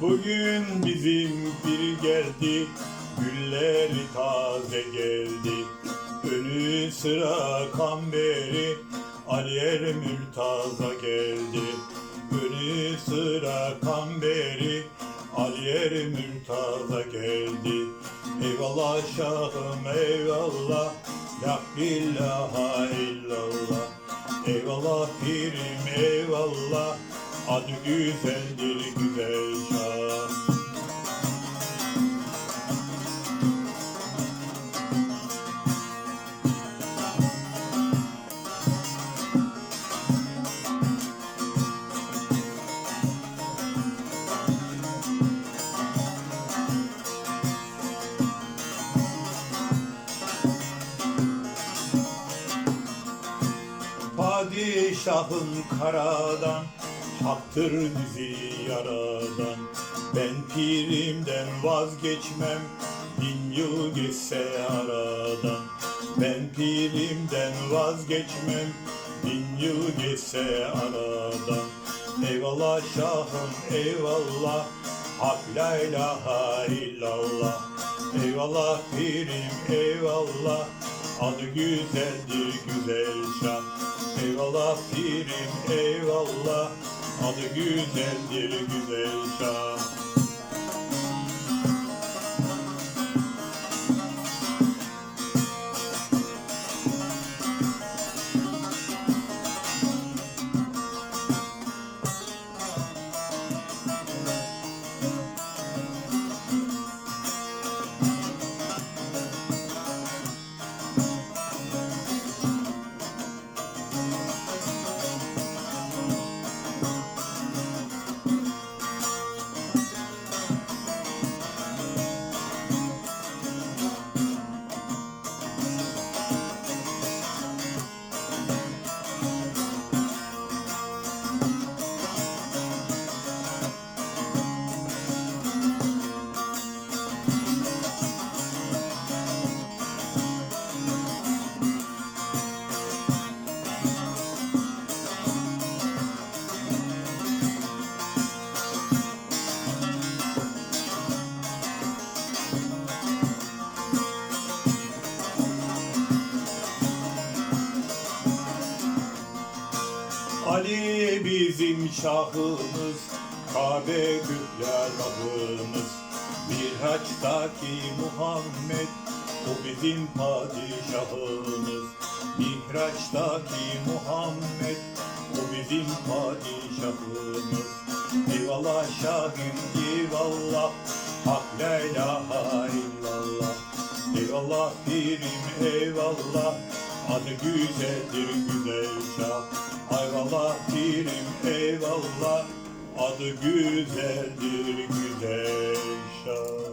Bugün bizim bir geldi, gülleri taze geldi. Önü sıra kamberi, Aliyer Mürtaza geldi. Önü sıra kamberi, Aliyer Mürtaza geldi. Eyvallah şahım eyvallah, La ilahe illallah. Eyvallah pirim eyvallah, adı güzeldir güzel şah. Padişahım karadan Haktır bizi yaradan. Ben pirimden vazgeçmem. Bin yıl geçse aradan. Ben pirimden vazgeçmem. Bin yıl geçse aradan. Eyvallah şahım eyvallah. Hak la ilahe illallah. Eyvallah pirim eyvallah. Adı güzeldir güzel şah. Eyvallah pirim eyvallah Adı güzeldir güzel şah Ali bizim şahımız, Kabe Güller Rabbimiz. Miraç'taki Muhammed, o bizim padişahımız. Mihraç'taki Muhammed, o bizim padişahımız. Eyvallah şahım, eyvallah, hak la ilahe illallah. Eyvallah pirim, eyvallah, adı güzeldir güzel şah. Eyvallah pirim eyvallah Adı güzeldir güzel şah